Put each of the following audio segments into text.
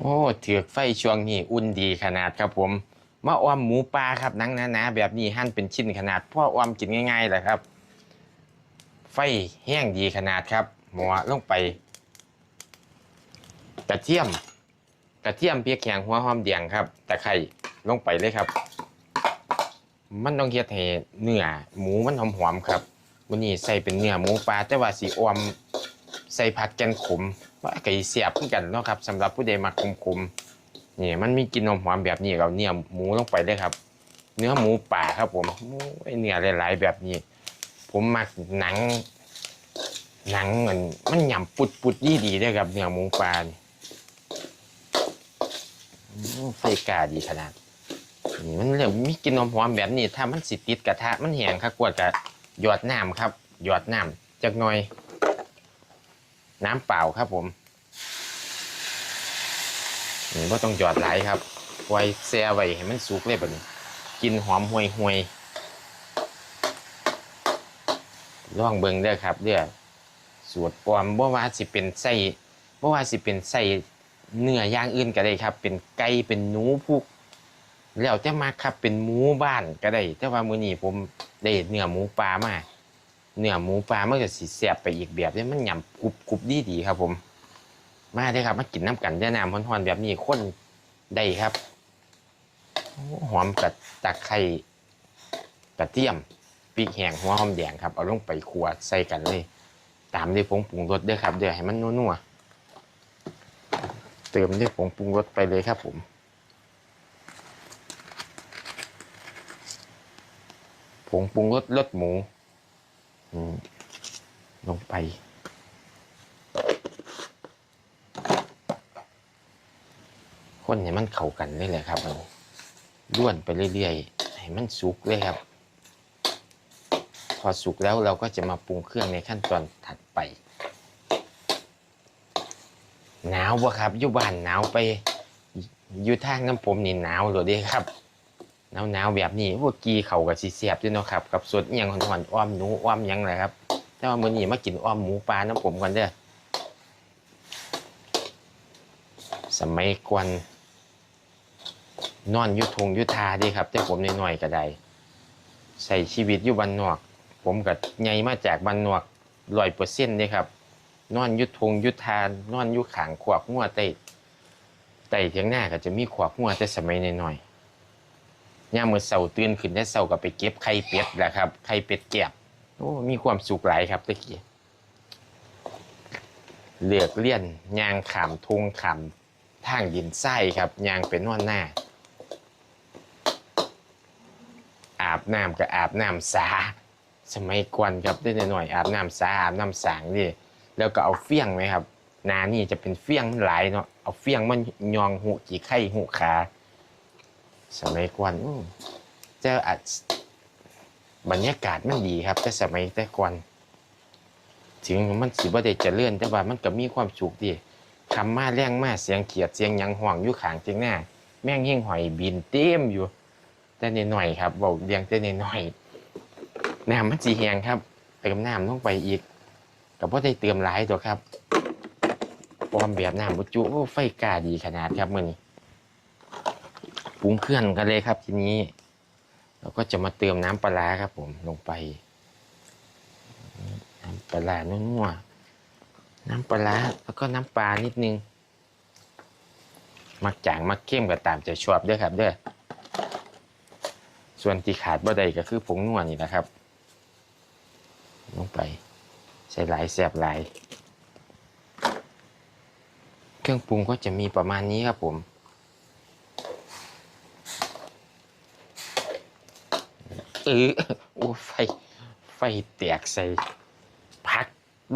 โอ้เถือกไฟช่วงนี้อุ่นดีขนาดครับผม มาออมหมูปลาครับหนังหนาๆแบบนี้หั่นเป็นชิ้นขนาดพ่อออมกินง่ายๆแหละครับ ไฟแห้งดีขนาดครับ หมอลงไป กระเทียม กระเทียมเพียกแข็งหัวหอมแดงครับตะไคร้ลงไปเลยครับ มันต้องเฮ็ดให้เนื้อหมูมันหอมๆครับวันนี้ใส่เป็นเนื้อหมูปลาแต่ว่าสีออม ใส่ผักแกนขม ว่าไก่เสียบเหมือนกันเนาะครับสำหรับผู้ใดมักขมๆนี่มันมีกลิ่นหอมแบบนี้เราเนี่ยหมูลงไปเลยครับ เนื้อหมูป่าครับผมเนื้อหลายๆแบบนี้ ผมมักหนัง หนังมันมันหยำปุดปุดดีดีเด้วยครับเนื้อหมูปลานี่ไฟกาดีขนาดนี่มันเรียกมีกลินหอมแบบนี้ ถ้ามันสิติดกระทะมันแห้งครับกวดกะหยอดน้ำครับหยอดน้ำจักหน่อย น้ำเปล่าครับผมนี่ว่าต้องหยอดหลายครับ ไว้แช่ไว้ให้มันสุกเลยแบบนี้กินหอมห่วยห่วยๆลองเบิงเด้อครับเด้อสูตรปลอมบ่ว่าสิเป็นไส้บ่ว่าสิเป็นไส้เนื้อย่างอื่นก็ได้ครับ เป็นไก่เป็นหนูพุกแล้วแต่มาครับเป็นหมูบ้านก็ได้ แต่ว่ามื้อนี้ผมได้เนื้อหมูปลามา เนื้อหมูปลามันก็สิแซ่บไปอีกแบบเด้มันหยำกรุบกรุบดีดีๆครับ ผม มาเด้ครับ มากินน้ำกันเด้อน้ำฮ้อนๆแบบนี้คนได้ครับหอมกับตะไคร้กระเทียมพริกแห้งหัวหอมแดงครับเอาลงไปคั่วใส่กันเลย ตามด้วยผงปรุงรสด้อครับเดี๋ยวให้มันนัวๆเติมด้วยผงปรุงรสไปเลยครับผมผงปรุงรสรสหมู ลงไป คนให้มันเข้ากันเลยแหละครับมันล้วนไปเรื่อยๆ ให้มันสุกเลยครับ พอสุกแล้วเราก็จะมาปรุงเครื่องในขั้นตอนถัดไป หนาวบ่ครับอยู่บ้านหนาวไปอยู่ทางน้ำผมนี่หนาวเลยเด้ครับ หนาวๆแบบนี้พวกกีเขากับสีเสียบด้วยเนาะครับกับสดเอียงหอนๆอ้อมหนูอ้อมยังเลยครับแต่ว่ามื้อนี้มากินอ้อมหมูปลาน้ำผมกันเด้อสมัยก่อนนอนยุทงยุทาดีครับแต่ผมน้อยๆก็ได้ใส่ชีวิตอยู่บ้านนอก ผมกับใหญ่มาจากบ้านนอกร้อยเปอร์เซ็นต์เลยครับนอนยุทงยุทานนอนยุขางขวบงัวไต้ไตเทียงหน้าก็จะมีขวบงัวแต่สมัยน้อย ย่ามมือเสาตื่นขึ้นได้เสาก็ไปเก็บไข่เป็ดแหละครับไข่เป็ดแก็บโอ้มีความสุขหลายครับตะกี้เหลือกเลี่ยนยางขามทงขามทางยินไส้ครับยางเป็นนวนหน้า อาบน้ำกับอาบน้ำสา สมัยก่อนครับได้หน่อยอาบน้ำสาอาบน้ำสางนี่แล้วก็เอาเฟี้ยงไหมครับนานี่จะเป็นเฟี้ยงหลายเนาะเอาเฟี้ยงมันยองหูกี่ไข่หูขา สมัยก่อนเจ้าอัดบรรยากาศมันดีครับ แต่สมัยแต่ก่อนถึงมันสิบ่ได้เจริญแต่ว่ามันก็มีความสุขดีคำมาแรงมาเสียงเขียดเสียงยังห่วงอยู่ขางเตียงหน้า แม่งเฮงหอยบินเต็มอยู่ แต่นหน่อยครับเบาเรียงแต่นหน่อยน้ำมันสีแหงครับเติมน้ำลงไปอีกก็บ่ได้เติมหลายตัวครับพร้อมแบบน้ำบุจู้ไฟกาดีขนาดครับมื้อนี้ ปรุงเครื่องกันเลยครับทีนี้ เราก็จะมาเติมน้ำปลาครับ ผมลงไป น้ำปลาร้านัวๆน้ำปลาแล้วก็น้ำปลานิดนึง มักจางมักเข้มก็ตามใจชอบด้วยครับเด้อส่วนที่ขาดบ่ได้ก็คือผงนัวนี่นะครับ ลงไป ใส่หลายแสบหลาย เครื่องปรุงก็จะมีประมาณนี้ครับผม เออโอ้ไฟ ไฟแตกใส่ผัก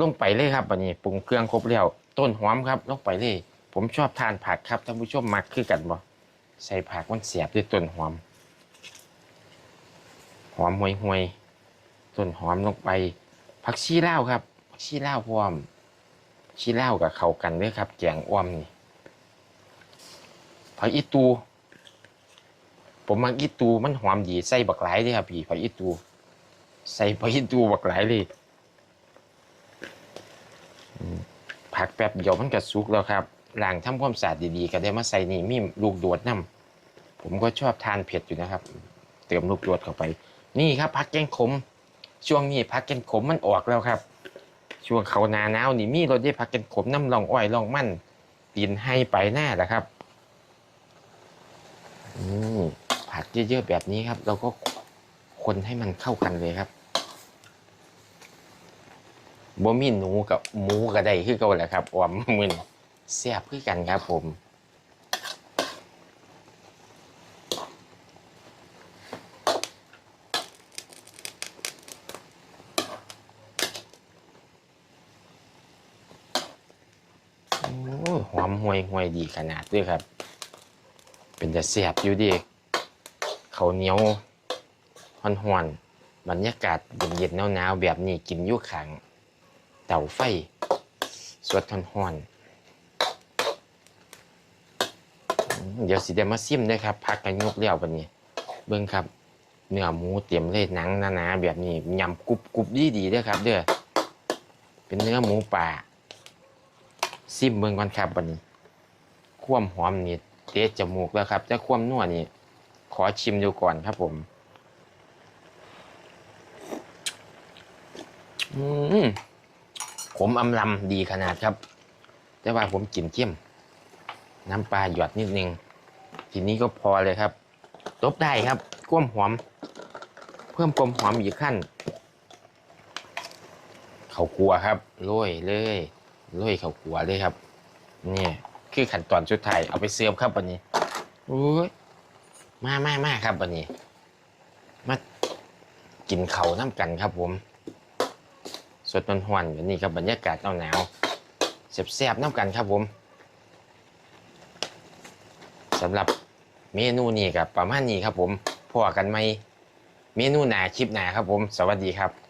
ลงไปเลยครับวันนี้ปรุงเครื่องครบแล้วต้นหอมครับลงไปเลย ผมชอบทานผักครับท่านผู้ชมมักคือกันบ่ใส่ผักมันเสียบด้วยต้นหอม หอมห่วยห่วยๆต้นหอมลงไปผักชีลาวครับผักชีลาวพร้อมชีลาวกับเข้ากันเด้อครับแกงอ้อมนี่ผักอีตู ผมมักอีตูมันหอมดีใส่บักหลายเลยครับพี่ผักอีตู ใส่ผักอีตูบักหลายเลยผักแป๊บเดียวมันก็สุกแล้วครับล้างทำความสะอาดดีๆ ก็ได้มาใส่นี่มีลูกโดดน้ำผมก็ชอบทานเผ็ดอยู่นะครับ เติมลูกโดดเข้าไป นี่ครับพักแกงขม ช่วงนี้พักแกงขมมันออกแล้วครับ ช่วงเขานาหนาวนี่มีรถได้พักแกงขมน้ำลองอ้อยลองมันดินให้ไปหน้าแหละครับ อืม ผัดเยอะๆแบบนี้ครับ เราก็คนให้มันเข้ากันเลยครับบ่มีหนูกับหมูกับใดคือเก่าแหละครับออมมึนแซ่บคือกันครับผมหอมห่วยห่วยดีขนาดด้วยครับ เป็นจะแซ่บอยู่ดี เขาเหนียวห่อนๆบรรยากาศเย็นๆหนาวๆแบบนี้กินยู่ขังเต่าไฟ สวดห่อนๆอืมเดี๋ยวสิเดมาซิมด้ครับ พักกันยกเลี้ยวบันนี้ เบิ่งครับ เนื้อหมูเตรียมเลยหนังหนาๆแบบนี้ยำกรุบกรุบดีดีด้อครับ เด้อเป็นเนื้อหมูป่าซิมเบิ่งก่อนครับบัดนี้ ความหอมนี่เตะจมูกแล้วครับแต่ควมนัวนี่ ขอชิมดูก่อนครับผม อืมผมอำลำดีขนาดครับ แต่ว่าผมกินเจียมน้ำปลาหยอดนิดนึง ทีนี้ก็พอเลยครับตบได้ครับควมหอม เพิ่มความหอมอีกขั้น เขากลัวครับโรยเลยโรยเขากลัวเลยครับเนี่ยคือขั้นตอนสุดท้ายเอาไปเสิร์ฟครับวันนี้โอ้ย มามามาครับวันนี้ มากินเขาน้ำกันครับผม สดมันหวนๆแบบนี้ครับบรรยากาศหนาวๆแซ่บๆน้ำกันครับผมสำหรับเมนูนี้กับประมาณนี้ครับผมพอกันไหมเมนูหนาคลิปหนาครับผม สวัสดีครับ